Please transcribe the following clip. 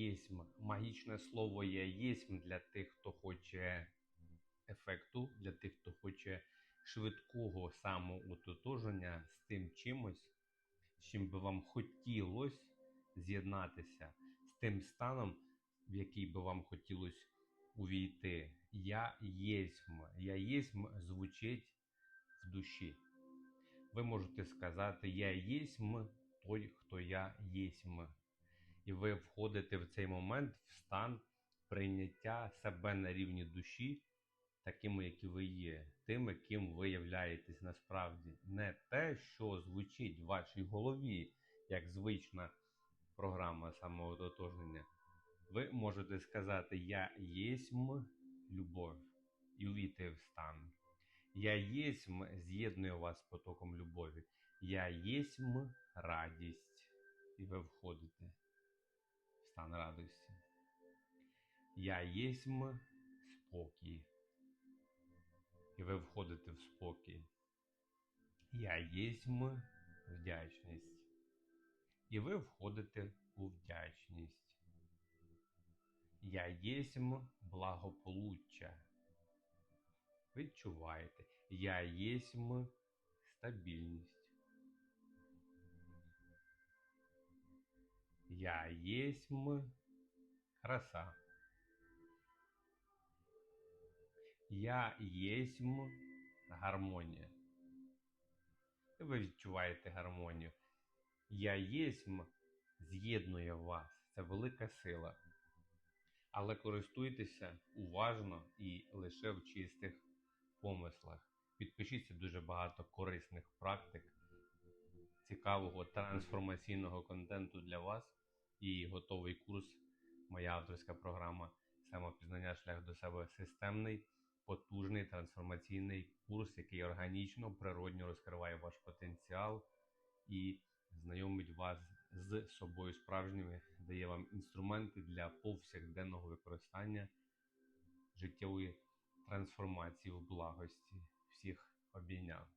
єсмь. Магічне слово я єсмь для тих, хто хоче ефекту, для тих, хто хоче швидкого самоутотоження з тим чимось, з чим би вам хотілося з'єднатися, з тим станом, в який би вам хотілося увійти. Я єсмь. Я єсмь звучить в душі. Ви можете сказати Я єсмь той, хто я єсмь. І ви входите в цей момент в стан прийняття себе на рівні душі, такими, які ви є, тими, ким ви являєтесь насправді. Не те, що звучить в вашій голові, як звична програма самоототожнення. Ви можете сказати Я єсмь любов і увійти в стан. Я єсмь з'єднує вас з потоком любові. Я єсмь радість. І ви входите стан радості. Я єсмь спокій. І ви входите в спокій. Я єсмь вдячність. І ви входите у вдячність. Я єсмь благополуччя. Відчуваєте, я єсмь стабільність. Я єсмь краса. Я єсмь гармонія. Ви відчуваєте гармонію. Я єсмь з'єднує вас. Це велика сила. Але користуйтеся уважно і лише в чистих помислах. Підпишіться дуже багато корисних практик, цікавого трансформаційного контенту для вас і готовий курс, моя авторська програма самопізнання. Шлях до себе системний, потужний трансформаційний курс, який органічно, природньо розкриває ваш потенціал і знайомить вас з собою справжніми, дає вам інструменти для повсякденного використання життєвої трансформації в благості. Всіх обійняв.